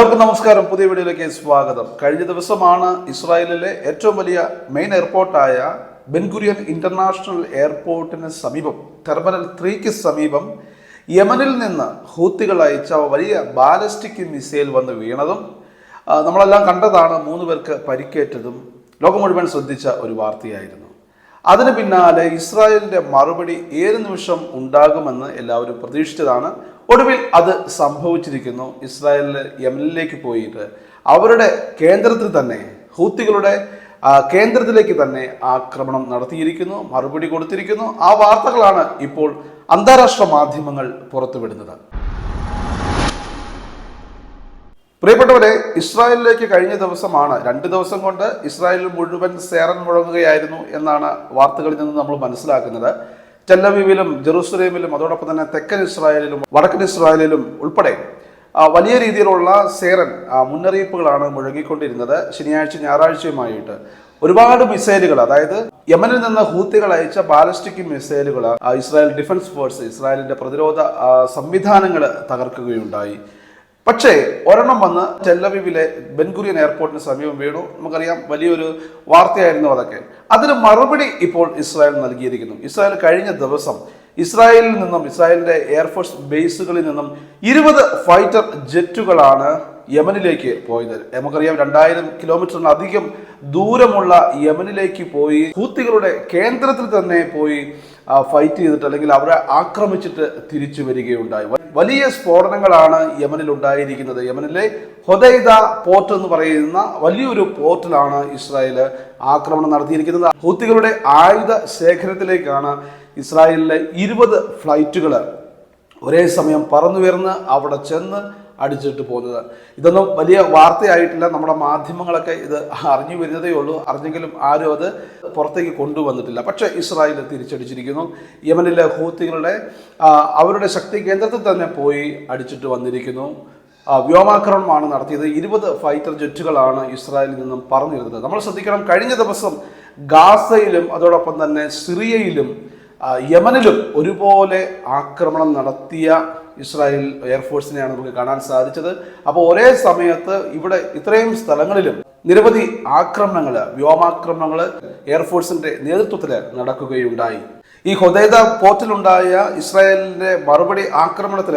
എല്ലാവർക്കും നമസ്കാരം. പുതിയ വീഡിയോയിലേക്ക് സ്വാഗതം. കഴിഞ്ഞ ദിവസമാണ് ഇസ്രായേലിലെ ഏറ്റവും വലിയ മെയിൻ എയർപോർട്ടായ ബെൻഗുരിയൻ ഇന്റർനാഷണൽ എയർപോർട്ടിന് സമീപം ടെർമിനൽ ത്രീക്ക് സമീപം യമനിൽ നിന്ന് ഹൂത്തികൾ അയച്ച വലിയ ബാലിസ്റ്റിക് മിസൈൽ വന്ന് വീണതും നമ്മളെല്ലാം കണ്ടതാണ് മൂന്ന് പേർക്ക് പരിക്കേറ്റതും ലോകം മുഴുവൻ ശ്രദ്ധിച്ച ഒരു വാർത്തയായിരുന്നു. അതിന് പിന്നാലെ ഇസ്രായേലിന്റെ മറുപടി ഏത് നിമിഷം ഉണ്ടാകുമെന്ന് എല്ലാവരും പ്രതീക്ഷിച്ചതാണ്. ഒടുവിൽ അത് സംഭവിച്ചിരിക്കുന്നു. ഇസ്രായേലിൽ യമനിലേക്ക് പോയിട്ട് അവരുടെ കേന്ദ്രത്തിൽ തന്നെ ഹൂത്തികളുടെ കേന്ദ്രത്തിലേക്ക് തന്നെ ആക്രമണം നടത്തിയിരിക്കുന്നു മറുപടി കൊടുത്തിരിക്കുന്നു. ആ വാർത്തകളാണ് ഇപ്പോൾ അന്താരാഷ്ട്ര മാധ്യമങ്ങൾ പുറത്തുവിടുന്നത്. പ്രിയപ്പെട്ടവരെ ഇസ്രായേലിലേക്ക് കഴിഞ്ഞ ദിവസമാണ് രണ്ട് ദിവസം കൊണ്ട് ഇസ്രായേലിൽ മുഴുവൻ സേറൻ മുഴങ്ങുകയായിരുന്നു എന്നാണ് വാർത്തകളിൽ നിന്ന് നമ്മൾ മനസ്സിലാക്കുന്നത്. ടെല്ലവീവിലും ജെറൂസലേമിലും അതോടൊപ്പം തന്നെ തെക്കൻ ഇസ്രായേലിലും വടക്കൻ ഇസ്രായേലിലും ഉൾപ്പെടെ വലിയ രീതിയിലുള്ള സേറൻ മുന്നറിയിപ്പുകളാണ് മുഴങ്ങിക്കൊണ്ടിരുന്നത് ശനിയാഴ്ച ഞായറാഴ്ചയുമായിട്ട്. ഒരുപാട് മിസൈലുകൾ അതായത് യമനിൽ നിന്ന് ഹൂത്തികൾ അയച്ച ബാലിസ്റ്റിക് മിസൈലുകൾ ഇസ്രായേൽ ഡിഫൻസ് ഫോഴ്സ് ഇസ്രായേലിന്റെ പ്രതിരോധ സംവിധാനങ്ങൾ തകർക്കുകയുണ്ടായി. പക്ഷേ ഒരെണ്ണം വന്ന് ടെല്ലവിവിലെ ബെൻഗുരിയൻ എയർപോർട്ടിന് സമീപം വീണു. നമുക്കറിയാം വലിയൊരു വാർത്തയായിരുന്നു അതൊക്കെ. അതിന് മറുപടി ഇപ്പോൾ ഇസ്രായേൽ നൽകിയിരിക്കുന്നു. ഇസ്രായേൽ കഴിഞ്ഞ ദിവസം ഇസ്രായേലിൽ നിന്നും ഇസ്രായേലിന്റെ എയർഫോഴ്സ് ബേസുകളിൽ നിന്നും ഇരുപത് ഫൈറ്റർ ജെറ്റുകളാണ് യമനിലേക്ക് പോയത്. നമുക്കറിയാം രണ്ടായിരം കിലോമീറ്ററിലധികം ദൂരമുള്ള യമനിലേക്ക് പോയി ഹൂത്തികളുടെ കേന്ദ്രത്തിൽ തന്നെ പോയി ഫൈറ്റ് ചെയ്തിട്ട് അല്ലെങ്കിൽ അവരെ ആക്രമിച്ചിട്ട് തിരിച്ചു വരികയുണ്ടായി. വലിയ സ്ഫോടനങ്ങളാണ് യമനിൽ ഉണ്ടായിരിക്കുന്നത്. യമനിലെ ഹൊദൈദ പോർട്ട് എന്ന് പറയുന്ന വലിയൊരു പോർട്ടിലാണ് ഇസ്രായേൽ ആക്രമണം നടത്തിയിരിക്കുന്നത്. ഹൂത്തികളുടെ ആയുധ ശേഖരത്തിലേക്കാണ് ഇസ്രായേലിലെ ഇരുപത് ഫ്ലൈറ്റുകൾ ഒരേ സമയം പറന്നുയർന്ന് അവിടെ ചെന്ന് അടിച്ചിട്ട് പോകുന്നത്. ഇതൊന്നും വലിയ വാർത്തയായിട്ടില്ല. നമ്മുടെ മാധ്യമങ്ങളൊക്കെ ഇത് അറിഞ്ഞു വരുന്നതേ ഉള്ളൂ. അറിഞ്ഞെങ്കിലും ആരും അത് പുറത്തേക്ക് കൊണ്ടുവന്നിട്ടില്ല. പക്ഷേ ഇസ്രായേൽ തിരിച്ചടിച്ചിരിക്കുന്നു. യമനിലെ ഹൂത്തികളുടെ അവരുടെ ശക്തി കേന്ദ്രത്തിൽ തന്നെ പോയി അടിച്ചിട്ട് വന്നിരിക്കുന്നു. വ്യോമാക്രമണമാണ് നടത്തിയത്. ഇരുപത് ഫൈറ്റർ ജെറ്റുകളാണ് ഇസ്രായേലിൽ നിന്നും പറഞ്ഞിരുന്നത് നമ്മൾ ശ്രദ്ധിക്കണം കഴിഞ്ഞ ദിവസം ഗാസയിലും അതോടൊപ്പം തന്നെ സിറിയയിലും യമനിലും ഒരുപോലെ ആക്രമണം നടത്തിയ ഇസ്രായേൽ എയർഫോഴ്സിനെയാണ് നമുക്ക് കാണാൻ സാധിച്ചത്. അപ്പോൾ ഒരേ സമയത്ത് ഇവിടെ ഇത്രയും സ്ഥലങ്ങളിലും നിരവധി ആക്രമണങ്ങൾ വ്യോമാക്രമണങ്ങൾ എയർഫോഴ്സിന്റെ നേതൃത്വത്തിൽ നടക്കുകയുണ്ടായി. ഈ ഹൊദൈദ പോർട്ടിലുണ്ടായ ഇസ്രായേലിന്റെ മറുപടി ആക്രമണത്തിൽ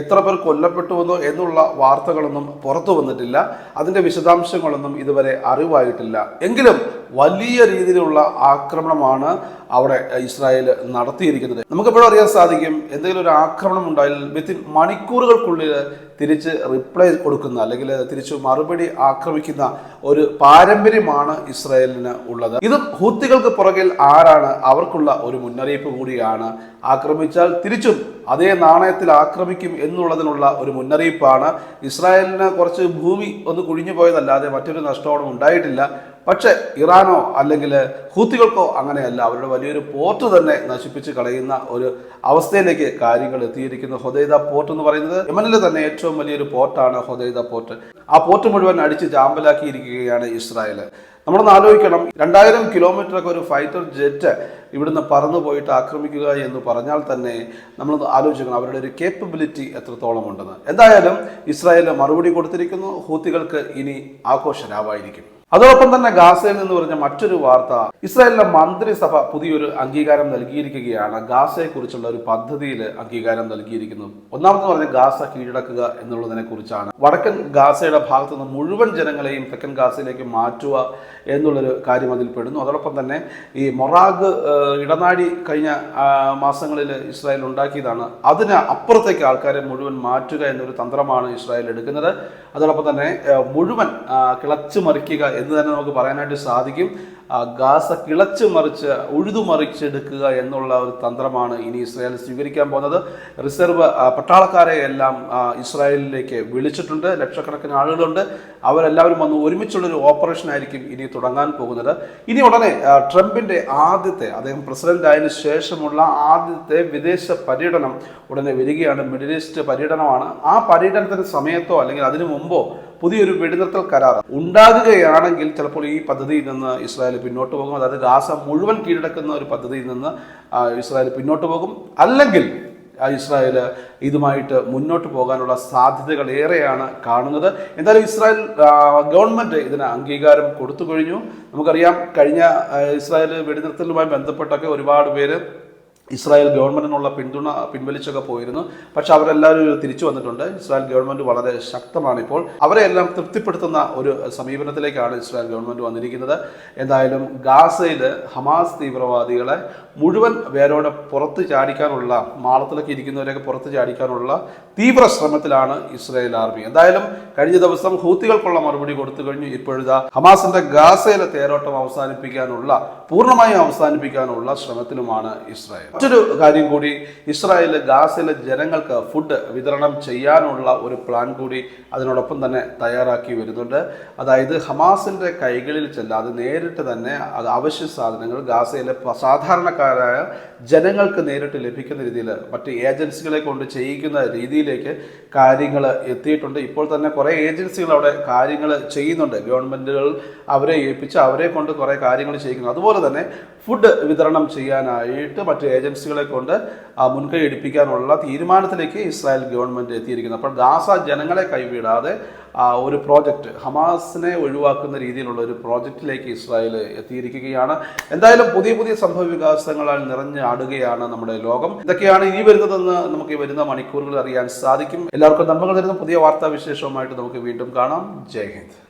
എത്ര പേർ കൊല്ലപ്പെട്ടുവെന്നോ എന്നുള്ള വാർത്തകളൊന്നും പുറത്തു വന്നിട്ടില്ല അതിന്റെ വിശദാംശങ്ങളൊന്നും ഇതുവരെ അറിവായിട്ടില്ല. എങ്കിലും വലിയ രീതിയിലുള്ള ആക്രമണമാണ് അവിടെ ഇസ്രായേൽ നടത്തിയിരിക്കുന്നത്. നമുക്കെപ്പോഴും അറിയാൻ സാധിക്കും എന്തെങ്കിലും ഒരു ആക്രമണം ഉണ്ടായാൽ വിത്തിൻ മണിക്കൂറുകൾക്കുള്ളിൽ തിരിച്ച് റിപ്ലൈ കൊടുക്കുന്ന അല്ലെങ്കിൽ തിരിച്ച് മറുപടി ആക്രമിക്കുന്ന ഒരു പാരമ്പര്യമാണ് ഇസ്രായേലിന് ഉള്ളത്. ഇത് ഹൂത്തികൾക്ക് പുറകിൽ ആരാണ്? അവർക്കുള്ള ഒരു മുന്നറിയിപ്പ് കൂടിയാണ്. ആക്രമിച്ചാൽ തിരിച്ചും അതേ നാണയത്തിൽ ആക്രമിക്കും എന്നുള്ളതിനുള്ള ഒരു മുന്നറിയിപ്പാണ്. ഇസ്രായേലിന് കുറച്ച് ഭൂമി ഒന്ന് കുഴിഞ്ഞു പോയതല്ലാതെ മറ്റൊരു നഷ്ടവും ഉണ്ടായിട്ടില്ല. പക്ഷെ ഇറാനോ അല്ലെങ്കിൽ ഹൂത്തികൾക്കോ അങ്ങനെയല്ല അവരുടെ വലിയൊരു പോർട്ട് തന്നെ നശിപ്പിച്ച് കളയുന്ന ഒരു അവസ്ഥയിലേക്ക് കാര്യങ്ങൾ എത്തിയിരിക്കുന്നു. ഹൊദൈദ പോർട്ട് എന്ന് പറയുന്നത് യമനിലെ തന്നെ ഏറ്റവും വലിയൊരു പോർട്ടാണ് ഹൊദൈദ പോർട്ട് ആ പോർട്ട് മുഴുവൻ അടിച്ച് ജാമ്പലാക്കിയിരിക്കുകയാണ് ഇസ്രായേൽ. നമ്മളൊന്ന് ആലോചിക്കണം രണ്ടായിരം കിലോമീറ്റർ ഒക്കെ ഒരു ഫൈറ്റർ ജെറ്റ് ഇവിടുന്ന് പറന്നു പോയിട്ട് ആക്രമിക്കുക എന്ന് പറഞ്ഞാൽ തന്നെ നമ്മൾ ആലോചിക്കണം അവരുടെ ഒരു കേപ്പബിലിറ്റി എത്രത്തോളം ഉണ്ടെന്ന്. എന്തായാലും ഇസ്രായേൽ മറുപടി കൊടുത്തിരിക്കുന്നു ഹൂത്തികൾക്ക് ഇനി ആഘോഷരാവായിരിക്കും. അതോടൊപ്പം തന്നെ ഗാസയിൽ നിന്ന് പറഞ്ഞ മറ്റൊരു വാർത്ത ഇസ്രായേലിലെ മന്ത്രിസഭ പുതിയൊരു അംഗീകാരം നൽകിയിരിക്കുകയാണ്. ഗാസയെ കുറിച്ചുള്ള ഒരു പദ്ധതിയിൽ അംഗീകാരം നൽകിയിരിക്കുന്നു. ഒന്നാമതെന്ന് പറഞ്ഞ ഗാസ കീഴടക്കുക എന്നുള്ളതിനെ കുറിച്ചാണ്. വടക്കൻ ഗാസയുടെ ഭാഗത്തു നിന്ന് മുഴുവൻ ജനങ്ങളെയും തെക്കൻ ഗാസയിലേക്ക് മാറ്റുക എന്നുള്ളൊരു കാര്യം അതിൽ പെടുന്നു. അതോടൊപ്പം തന്നെ ഈ മൊറാഗ് ഇടനാഴി കഴിഞ്ഞ മാസങ്ങളിൽ ഇസ്രായേൽ ഉണ്ടാക്കിയതാണ്. അതിന് അപ്പുറത്തേക്ക് ആൾക്കാരെ മുഴുവൻ മാറ്റുക എന്നൊരു തന്ത്രമാണ് ഇസ്രായേൽ എടുക്കുന്നത്. അതോടൊപ്പം തന്നെ മുഴുവൻ കിളച്ചു മറിക്കുക എന്ന് തന്നെ നമുക്ക് പറയാനായിട്ട് സാധിക്കും. ഗാസ കിളച്ച് മറിച്ച് ഉഴുതുമറിച്ചെടുക്കുക എന്നുള്ള ഒരു തന്ത്രമാണ് ഇനി ഇസ്രായേൽ സ്വീകരിക്കാൻ പോകുന്നത്. റിസർവ് പട്ടാളക്കാരെ എല്ലാം ഇസ്രായേലിലേക്ക് വിളിച്ചിട്ടുണ്ട്. ലക്ഷക്കണക്കിന് ആളുകളുണ്ട്. അവരെല്ലാവരും വന്ന് ഒരുമിച്ചുള്ളൊരു ഓപ്പറേഷൻ ആയിരിക്കും ഇനി തുടങ്ങാൻ പോകുന്നത്. ഇനി ഉടനെ ട്രംപിന്റെ ആദ്യത്തെ അദ്ദേഹം പ്രസിഡന്റ് ആയതിനു ശേഷമുള്ള ആദ്യത്തെ വിദേശ പര്യടനം ഉടനെ വരികയാണ്. മിഡിൽ ഈസ്റ്റ് പര്യടനമാണ്. ആ പര്യടനത്തിന് സമയത്തോ അല്ലെങ്കിൽ അതിനു മുമ്പോ പുതിയൊരു വെടിനിർത്തൽ കരാർ ഉണ്ടാകുകയാണെങ്കിൽ ചിലപ്പോൾ ഈ പദ്ധതിയിൽ നിന്ന് ഇസ്രായേൽ പിന്നോട്ട് പോകും. അതായത് ഗാസ മുഴുവൻ കീഴടക്കുന്ന ഒരു പദ്ധതിയിൽ നിന്ന് ഇസ്രായേൽ പിന്നോട്ട് പോകും. അല്ലെങ്കിൽ ഇസ്രായേൽ ഇതുമായിട്ട് മുന്നോട്ട് പോകാനുള്ള സാധ്യതകൾ ഏറെയാണ് കാണുന്നത്. എന്തായാലും ഇസ്രായേൽ ഗവൺമെന്റ് ഇതിന് അംഗീകാരം കൊടുത്തു കഴിഞ്ഞു. നമുക്കറിയാം കഴിഞ്ഞ ഇസ്രായേൽ വെടിനിർത്തലുമായി ബന്ധപ്പെട്ടൊക്കെ ഒരുപാട് പേര് ഇസ്രായേൽ ഗവൺമെന്റിനുള്ള പിന്തുണ പിൻവലിച്ചൊക്കെ പോയിരുന്നു. പക്ഷെ അവരെല്ലാവരും തിരിച്ചു വന്നിട്ടുണ്ട്. ഇസ്രായേൽ ഗവൺമെന്റ് വളരെ ശക്തമാണ് ഇപ്പോൾ അവരെ എല്ലാം തൃപ്തിപ്പെടുത്തുന്ന ഒരു സമീപനത്തിലേക്കാണ് ഇസ്രായേൽ ഗവൺമെന്റ് വന്നിരിക്കുന്നത്. എന്തായാലും ഗാസയിൽ ഹമാസ് തീവ്രവാദികളെ മുഴുവൻ പേരോടെ പുറത്ത് ചാടിക്കാനുള്ള മാളത്തിലൊക്കെ ഇരിക്കുന്നവരെയൊക്കെ പുറത്ത് ചാടിക്കാനുള്ള തീവ്ര ശ്രമത്തിലാണ് ഇസ്രായേൽ ആർമി. എന്തായാലും കഴിഞ്ഞ ദിവസം ഹൂത്തികൾക്കുള്ള മറുപടി കൊടുത്തു കഴിഞ്ഞു. ഇപ്പോഴത്തെ ഹമാസിന്റെ ഗാസയിലെ തേരോട്ടം അവസാനിപ്പിക്കാനുള്ള പൂർണമായും അവസാനിപ്പിക്കാനുള്ള ശ്രമത്തിലുമാണ് ഇസ്രായേൽ. മറ്റൊരു കാര്യം കൂടി ഇസ്രായേൽ ഗാസയിലെ ജനങ്ങൾക്ക് ഫുഡ് വിതരണം ചെയ്യാനുള്ള ഒരു പ്ലാൻ കൂടി അതിനോടൊപ്പം തന്നെ തയ്യാറാക്കി വരുന്നുണ്ട്. അതായത് ഹമാസിന്റെ കൈകളിൽ ചെല്ലാതെ നേരിട്ട് തന്നെ അത് അവശ്യ സാധനങ്ങൾ ഗാസയിലെ സാധാരണക്കാരായ ജനങ്ങൾക്ക് നേരിട്ട് ലഭിക്കുന്ന രീതിയിൽ മറ്റ് ഏജൻസികളെ കൊണ്ട് ചെയ്യിക്കുന്ന രീതിയിലേക്ക് കാര്യങ്ങൾ എത്തിയിട്ടുണ്ട്. ഇപ്പോൾ തന്നെ കുറേ ഏജൻസികൾ അവിടെ കാര്യങ്ങൾ ചെയ്യുന്നുണ്ട്. ഗവൺമെന്റുകൾ അവരെ ഏൽപ്പിച്ച് അവരെ കൊണ്ട് കുറേ കാര്യങ്ങൾ ചെയ്യിക്കുന്നു. അതുപോലെ തന്നെ ഫുഡ് വിതരണം ചെയ്യാനായിട്ട് മറ്റ് ഏജൻസികളെ കൊണ്ട് മുൻകൈ എടുപ്പിക്കാനുള്ള തീരുമാനത്തിലേക്ക് ഇസ്രായേൽ ഗവൺമെന്റ് എത്തിയിരിക്കുന്നത് അപ്പോൾ ഗാസ ജനങ്ങളെ കൈവിടാതെ ഒരു പ്രോജക്റ്റ് ഹമാസിനെ ഒഴിവാക്കുന്ന രീതിയിലുള്ള ഒരു പ്രോജക്റ്റിലേക്ക് ഇസ്രായേൽ എത്തിയിരിക്കുകയാണ്. എന്തായാലും പുതിയ പുതിയ സംഭവ വികാസങ്ങളാൽ നിറഞ്ഞാടുകയാണ് നമ്മുടെ ലോകം. ഇതൊക്കെയാണ് ഇനി വരുന്നതെന്ന് നമുക്ക് വരുന്ന മണിക്കൂറുകൾ അറിയാൻ സാധിക്കും. എല്ലാവർക്കും നന്മകൾ തരുന്ന പുതിയ വാർത്താ വിശേഷവുമായിട്ട് നമുക്ക് വീണ്ടും കാണാം. ജയ് ഹിന്ദ്.